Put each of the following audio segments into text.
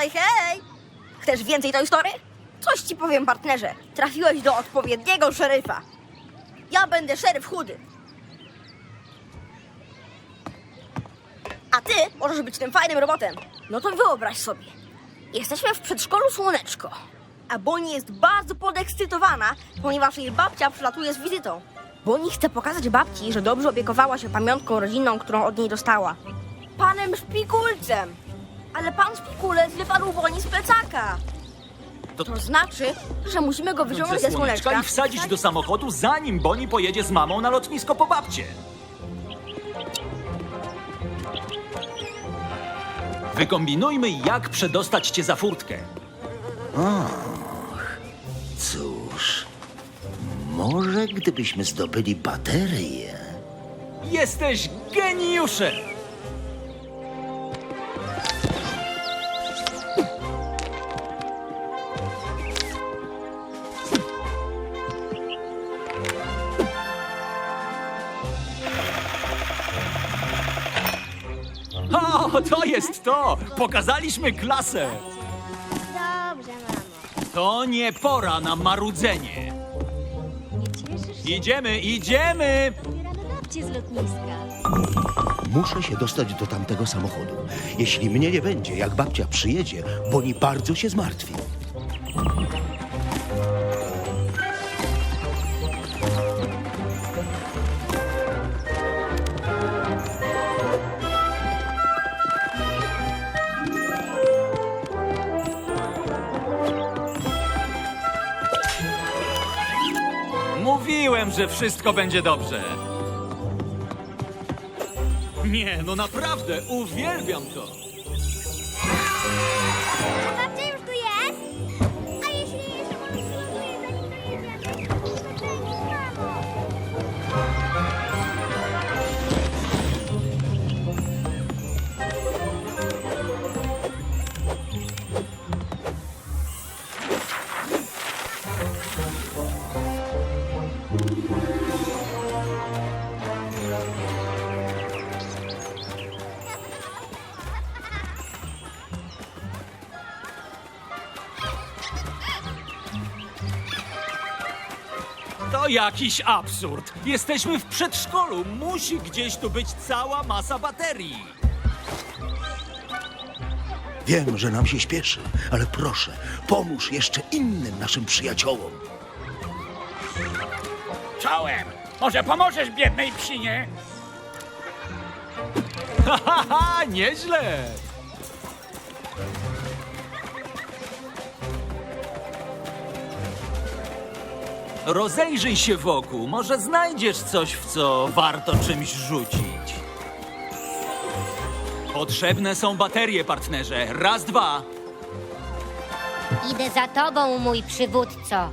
witaj, hej! Chcesz więcej tej historii? Coś ci powiem, partnerze. Trafiłeś do odpowiedniego szeryfa. Ja będę szeryf chudy. A ty możesz być tym fajnym robotem. No to wyobraź sobie. Jesteśmy w przedszkolu Słoneczko. A Boni jest bardzo podekscytowana, ponieważ jej babcia przylatuje z wizytą. Boni chce pokazać babci, że dobrze opiekowała się pamiątką rodzinną, którą od niej dostała. Panem Szpikulcem. Ale pan Szpikulec wypadł Boni z plecaka. To, To znaczy, że musimy go wyciągnąć ze słoneczka i wsadzić do samochodu, zanim Boni pojedzie z mamą na lotnisko po babcie. Wykombinujmy, jak przedostać cię za furtkę. Cóż, może gdybyśmy zdobyli baterię. Jesteś geniuszem! To jest to! Pokazaliśmy klasę! Dobrze, mamo. To nie pora na marudzenie. Nie cieszysz się? Idziemy, idziemy! Zabieramy babcię z lotniska. Muszę się dostać do tamtego samochodu. Jeśli mnie nie będzie, jak babcia przyjedzie, Boni bardzo się zmartwi. Wszystko będzie dobrze. Nie, no naprawdę, uwielbiam to. To jakiś absurd. Jesteśmy w przedszkolu. Musi gdzieś tu być cała masa baterii. Wiem, że nam się śpieszy, ale proszę, pomóż jeszcze innym naszym przyjaciołom. Czołem! Może pomożesz biednej psinie? Haha, nieźle. Rozejrzyj się wokół. Może znajdziesz coś, w co warto czymś rzucić. Potrzebne są baterie, partnerze. Raz, dwa. Idę za tobą, mój przywódco.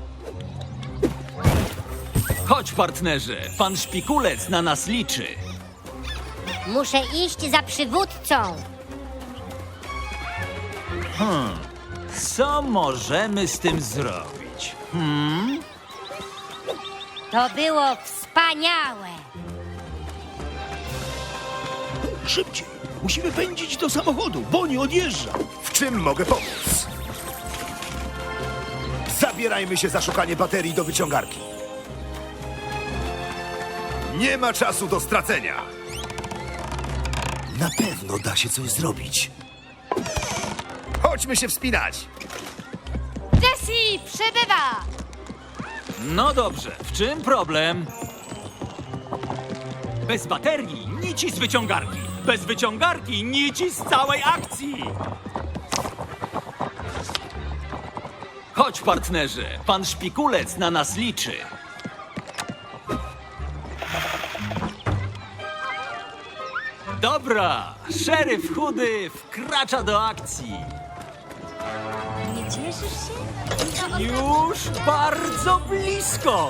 Chodź, partnerze. Pan Szpikulec na nas liczy. Muszę iść za przywódcą. Co możemy z tym zrobić? To było wspaniałe. Szybciej! Musimy pędzić do samochodu. Boni odjeżdża. W czym mogę pomóc? Zabierajmy się za szukanie baterii do wyciągarki. Nie ma czasu do stracenia. Na pewno da się coś zrobić. Chodźmy się wspinać. Jessie przybywa! No dobrze, w czym problem? Bez baterii nici z wyciągarki. Bez wyciągarki nici z całej akcji. Chodź, partnerze. Pan Szpikulec na nas liczy. Dobra, szeryf chudy wkracza do akcji. Cieszysz się? Już bardzo blisko.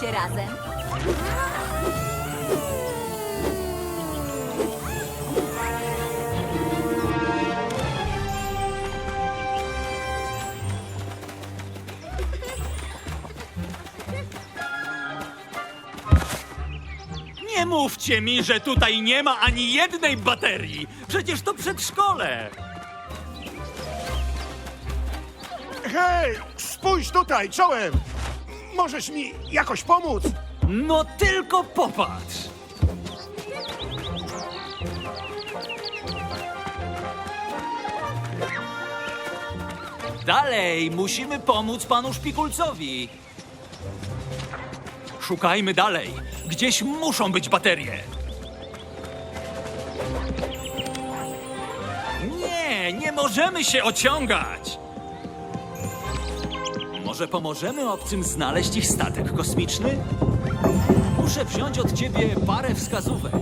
Się razem. Nie mówcie mi, że tutaj nie ma ani jednej baterii! Przecież to przedszkole! Hej, spójrz tutaj, czołem! Możesz mi jakoś pomóc? No tylko popatrz! Dalej, musimy pomóc panu Szpikulcowi. Szukajmy dalej. Gdzieś muszą być baterie. Nie, nie możemy się ociągać. Może pomożemy obcym znaleźć ich statek kosmiczny? Muszę wziąć od ciebie parę wskazówek.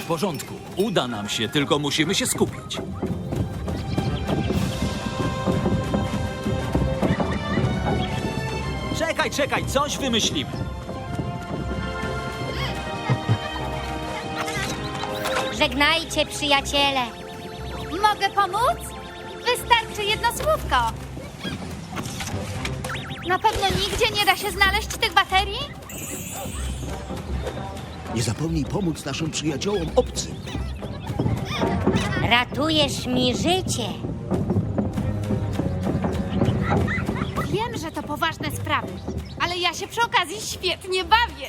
W porządku, uda nam się, tylko musimy się skupić. Czekaj, coś wymyślimy. Żegnajcie, przyjaciele. Mogę pomóc? Wystarczy jedno słówko. Na pewno nigdzie nie da się znaleźć tych baterii? Nie zapomnij pomóc naszym przyjaciołom obcym. Ratujesz mi życie. Wiem, że to poważne sprawy, ale ja się przy okazji świetnie bawię.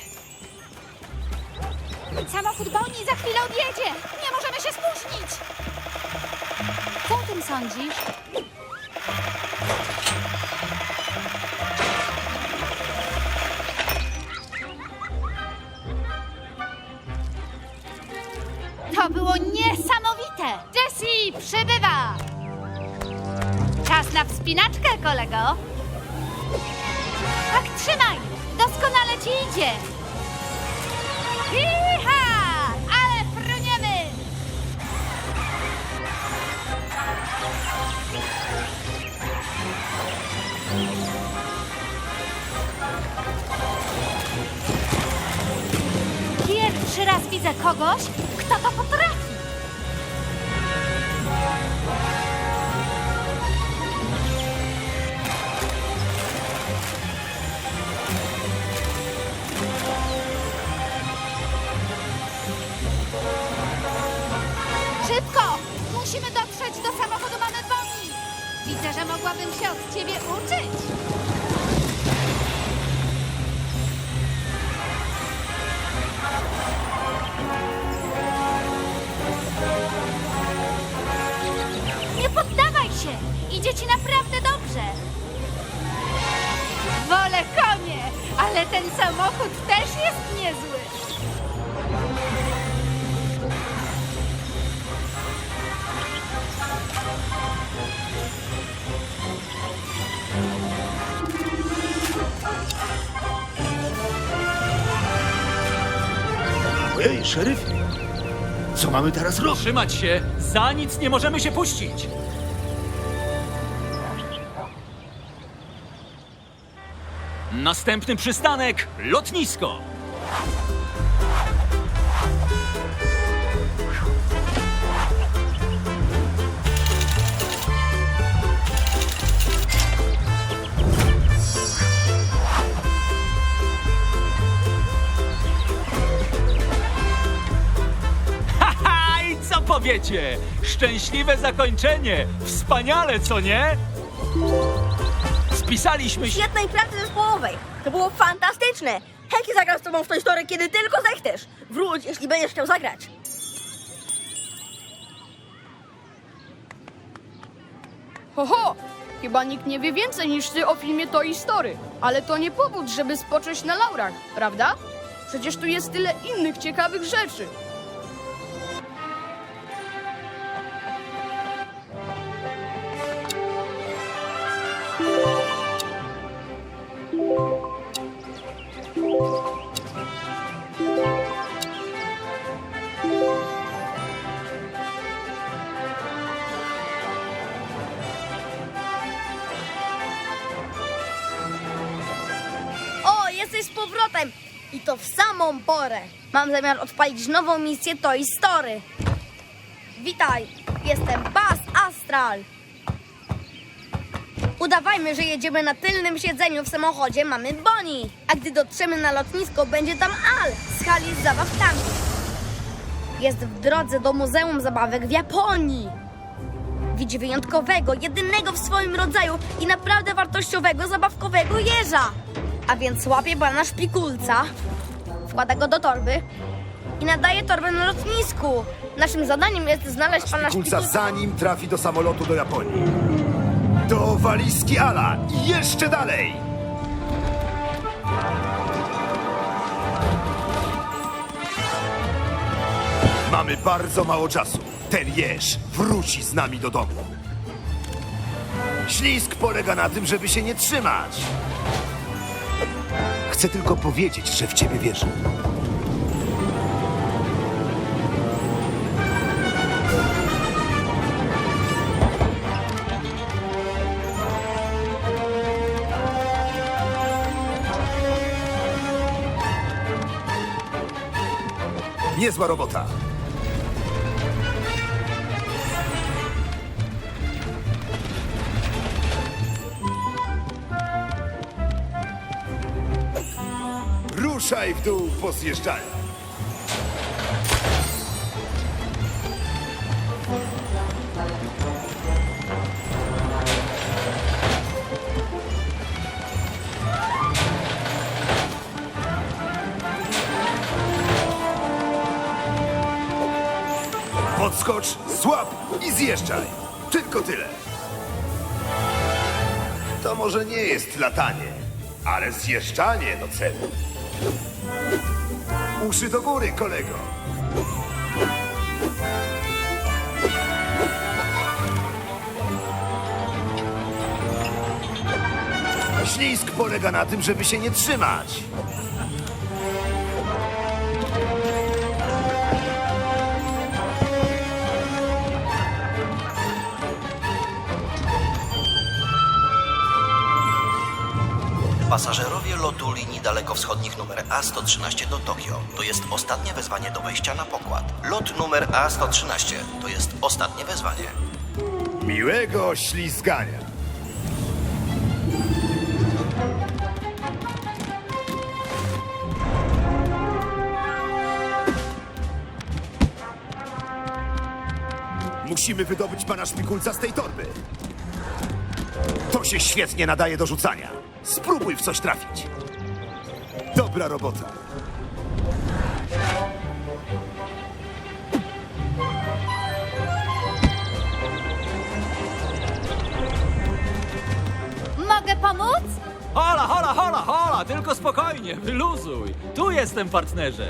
Samochód Boni za chwilę odjedzie. Nie możemy się spóźnić. Co o tym sądzisz? To było niesamowite! Jessie przybywa! Czas na wspinaczkę, kolego! Tak, trzymaj! Doskonale ci idzie! Iha! Ale fruniemy! Pierwszy raz widzę kogoś, kto to potrafi. Do samochodu mamy Bonnie! Widzę, że mogłabym się od ciebie uczyć. Nie poddawaj się! Idzie ci naprawdę dobrze! Wolę konie, ale ten samochód też jest niezły! Ojej, szeryfie! Co mamy teraz robić? Trzymać się, za nic nie możemy się puścić. Następny przystanek lotnisko. Powiecie? Szczęśliwe zakończenie. Wspaniale, co nie? Spisaliśmy się. Świetnej pracy zespołowej. To było fantastyczne. Heki zagra z tobą w tej historii, kiedy tylko zechcesz. Wróć, jeśli będziesz chciał zagrać. Ho, Chyba nikt nie wie więcej niż ty o filmie Toy Story. Ale to nie powód, żeby spocząć na laurach, prawda? Przecież tu jest tyle innych ciekawych rzeczy. Jesteś z powrotem! I to w samą porę. Mam zamiar odpalić nową misję Toy Story. Witaj, jestem Bas Astral. Udawajmy, że jedziemy na tylnym siedzeniu w samochodzie mamy Bonnie. A gdy dotrzemy na lotnisko, będzie tam Al z hali z zabawkami. Jest w drodze do Muzeum Zabawek w Japonii. Widzi wyjątkowego, jedynego w swoim rodzaju i naprawdę wartościowego zabawkowego jeża. A więc łapie pana szpikulca, wkłada go do torby i nadaje torbę na lotnisku. Naszym zadaniem jest znaleźć pana Kulca szpikulca. zanim trafi do samolotu do Japonii. Do walizki Ala i jeszcze dalej! Mamy bardzo mało czasu. Ten jeż wróci z nami do domu. Ślisk polega na tym, żeby się nie trzymać. Chcę tylko powiedzieć, że w ciebie wierzę. Niezła robota. Ruszaj w dół po. Podskocz, złap i zjeżdżaj. Tylko tyle. To może nie jest latanie, ale zjeżdżanie do celu. Uszy do góry, kolego. Ślisk polega na tym, żeby się nie trzymać. Pasażerowie dalekowschodnich numer A113 do Tokio. To jest ostatnie wezwanie do wejścia na pokład. Lot numer A113 to jest ostatnie wezwanie. Miłego ślizgania. Musimy wydobyć pana szpikulca z tej torby. To się świetnie nadaje do rzucania. Spróbuj w coś trafić. Dobra robota. Mogę pomóc? Hola, hola, hola, hola, tylko spokojnie, wyluzuj. Tu jestem, partnerze.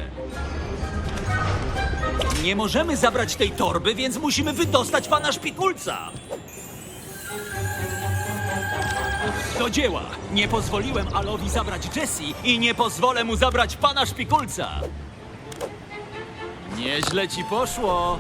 Nie możemy zabrać tej torby, więc musimy wydostać pana szpikulca. Do dzieła! Nie pozwoliłem Alowi zabrać Jessie i nie pozwolę mu zabrać pana szpikulca. Nieźle ci poszło.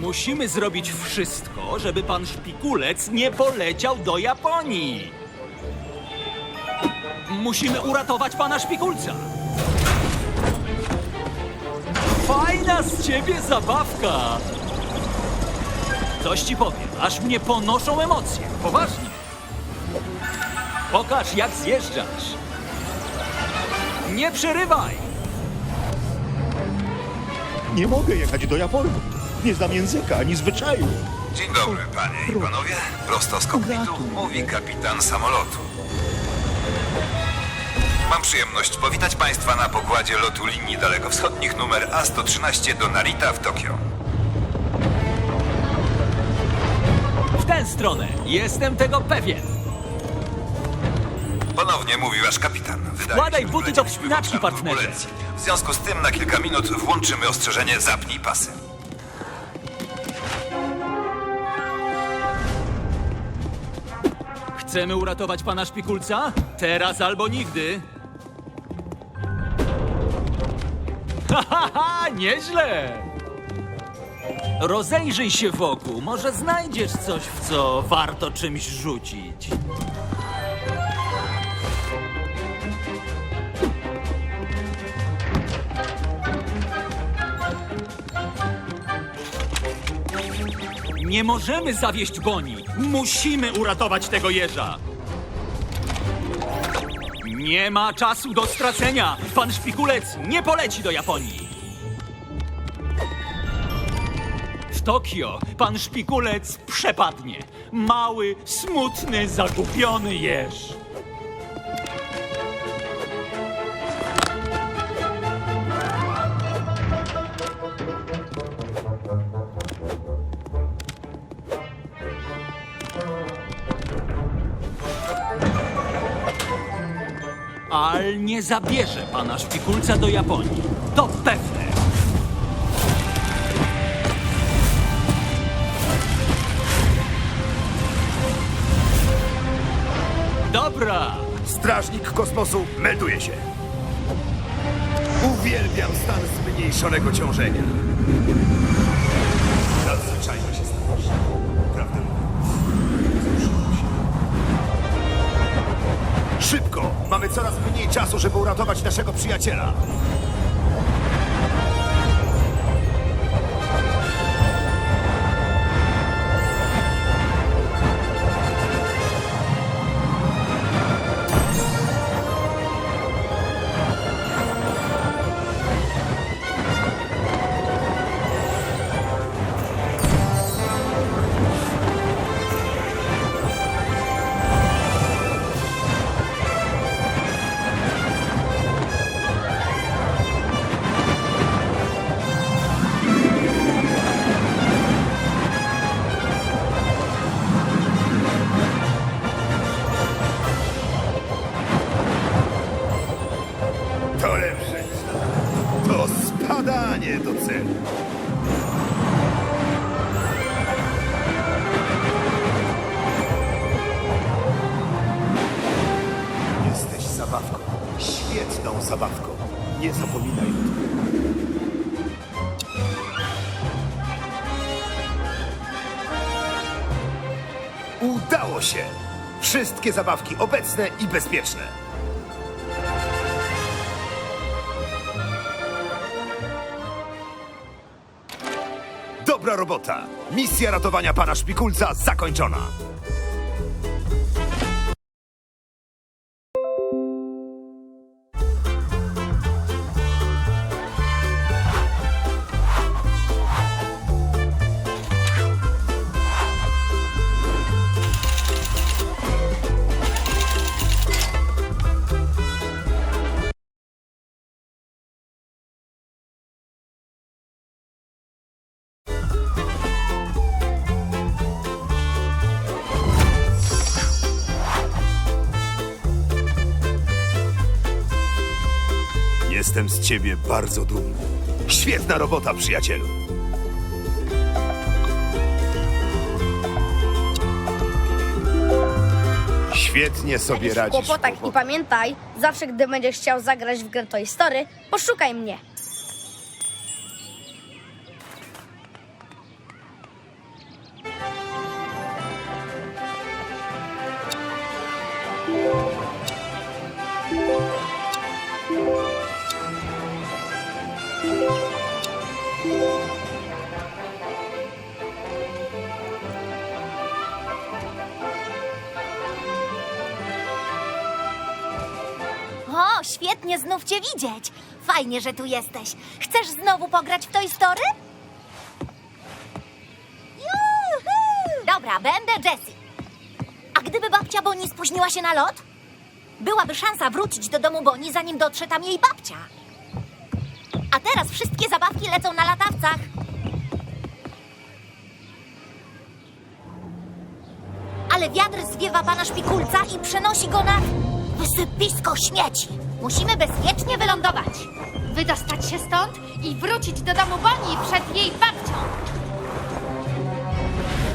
Musimy zrobić wszystko, żeby pan szpikulec nie poleciał do Japonii. Musimy uratować pana szpikulca. Fajna z ciebie zabawka. Coś ci powiem, aż mnie ponoszą emocje. Poważnie. Pokaż, jak zjeżdżasz. Nie przerywaj. Nie mogę jechać do Japonii. Nie znam języka ani zwyczaju. Dzień dobry, panie i panowie. Prosto z kokpitu mówi kapitan samolotu. Mam przyjemność powitać państwa na pokładzie lotu linii dalekowschodnich numer A113 do Narita w Tokio. W tę stronę. Jestem tego pewien. Ponownie mówi wasz kapitan. Wydaje Wkładaj się, że buty do wlecieliśmy w wspinaczki, obszar partnerze. turbulencji. W związku z tym na kilka minut włączymy ostrzeżenie zapnij pasy. Chcemy uratować pana szpikulca? Teraz albo nigdy. Haha, nieźle! Rozejrzyj się wokół, może znajdziesz coś, w co warto czymś rzucić. Nie możemy zawieść Boni. Musimy uratować tego jeża. Nie ma czasu do stracenia. Pan Szpikulec nie poleci do Japonii. W Tokio pan Szpikulec przepadnie. Mały, smutny, zagubiony jeż. Al nie zabierze pana Szpikulca do Japonii. To pewne. Dobra, Strażnik kosmosu melduje się. Uwielbiam stan zmniejszonego ciążenia. Nadzwyczajnie się starasz. Szybko! Mamy coraz mniej czasu, żeby uratować naszego przyjaciela. Spadanie do celu. Jesteś zabawką. Świetną zabawką. Nie zapominaj. Udało się! Wszystkie zabawki obecne i bezpieczne. Robota! Misja ratowania pana Szpikulca zakończona! Jestem z ciebie bardzo dumny. Świetna robota, przyjacielu. Świetnie sobie radzisz. kłopotach i pamiętaj, zawsze gdy będziesz chciał zagrać w grę Toy Story, poszukaj mnie. Świetnie znów cię widzieć. Fajnie, że tu jesteś. Chcesz znowu pograć w Toy Story? Juhu! Dobra, będę Jessie. A gdyby babcia Boni spóźniła się na lot? Byłaby szansa wrócić do domu Boni, zanim dotrze tam jej babcia. A teraz wszystkie zabawki lecą na latawcach. Ale wiatr zwiewa pana szpikulca i przenosi go na wysypisko śmieci. Musimy bezpiecznie wylądować. Wydostać się stąd i wrócić do domu Boni przed jej babcią.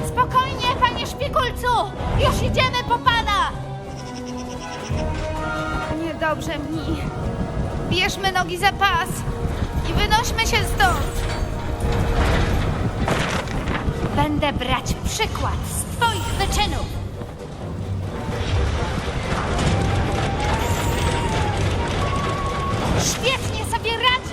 Spokojnie, panie szpikulcu! Już idziemy po pana! Niedobrze mi. Bierzmy nogi za pas. i wynośmy się stąd. Będę brać przykład z twoich wyczynów. Świetnie sobie radzisz.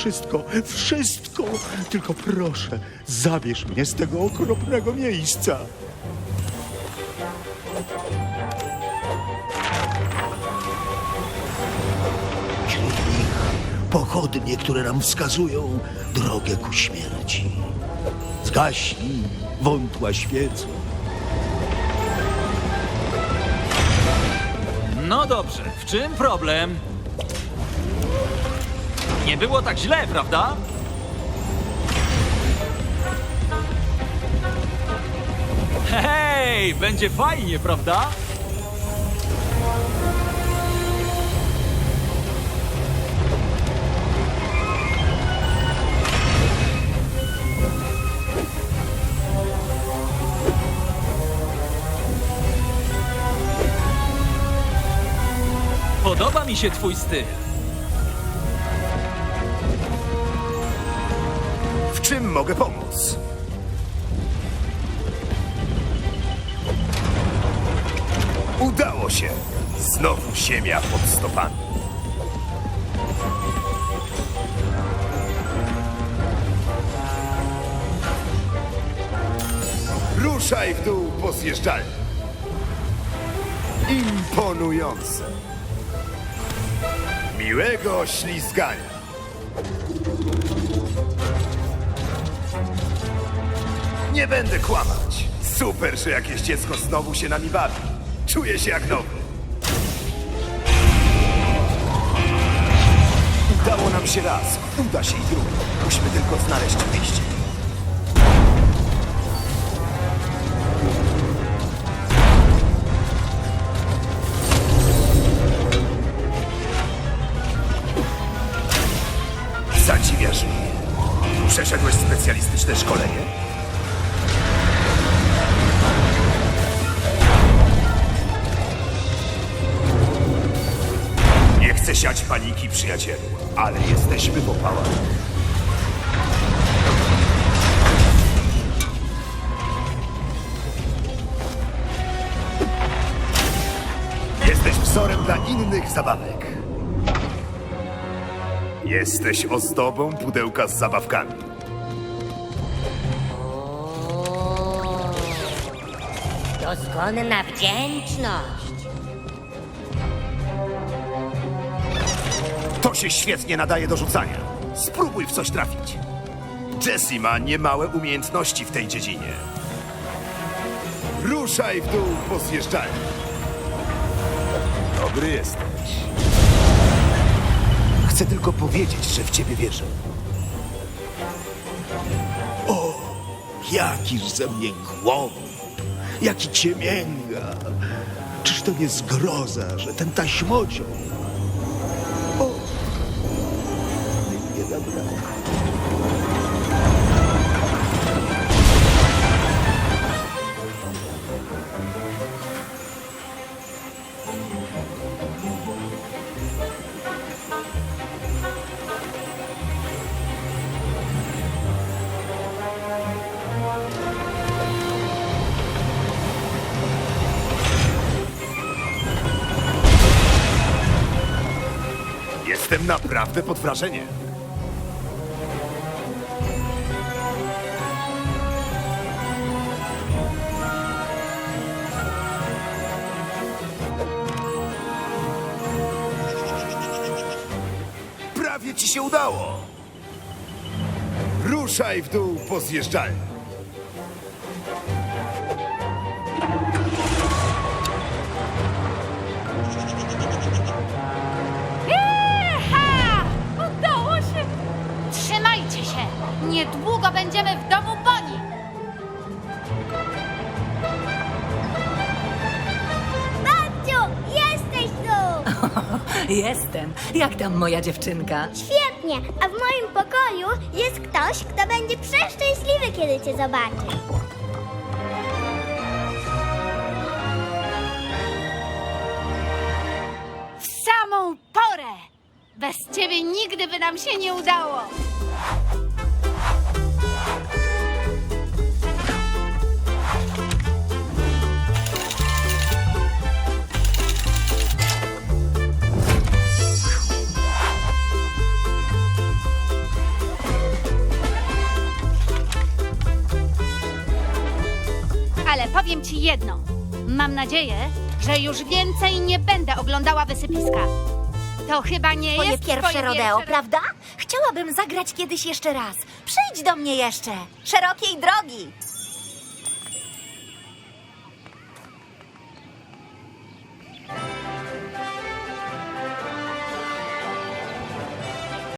Wszystko, wszystko. Tylko proszę, zabierz mnie z tego okropnego miejsca. Wśród nich pochodnie, które nam wskazują drogę ku śmierci. Zgaśnij, wątła świeco. No dobrze, w czym problem? Nie było tak źle, prawda? Hej, będzie fajnie, prawda? Podoba mi się twój styl. Czym mogę pomóc? Udało się! Znowu ziemia pod stopami. Ruszaj w dół po zjeżdżalni. Imponujące. Miłego ślizgania. Nie będę kłamać. Super, że jakieś dziecko znowu się nami bawi. Czuję się jak nowy. Udało nam się raz, uda się i drugi. Musimy tylko znaleźć wyjście. przyjacielu, ale jesteśmy po pałach. Jesteś wzorem dla innych zabawek. Jesteś ozdobą pudełka z zabawkami. Dozgonna wdzięczność. Się świetnie nadaje do rzucania. Spróbuj w coś trafić. Jessie ma niemałe umiejętności w tej dziedzinie. Ruszaj w dół po zjeżdżalni. Dobry jesteś. Chcę tylko powiedzieć, że w ciebie wierzę. Jakiż ze mnie głąb, jaki ciemięga. Czyż to nie zgroza, że ten taśmociąg... Jestem naprawdę pod wrażeniem. Prawie ci się udało. Ruszaj w dół po zjeżdżalni. Będziemy w domu Boni! Babciu, jesteś tu! Jestem. Jak tam moja dziewczynka? Świetnie, a w moim pokoju jest ktoś, kto będzie przeszczęśliwy, kiedy cię zobaczy. W samą porę! Bez ciebie nigdy by nam się nie udało! Powiem ci jedno. Mam nadzieję, że już więcej nie będę oglądała wysypiska. To chyba nie Twoje jest pierwsze twoje rodeo, pierwsze... prawda? Chciałabym zagrać kiedyś jeszcze raz. Przyjdź do mnie jeszcze. Szerokiej drogi!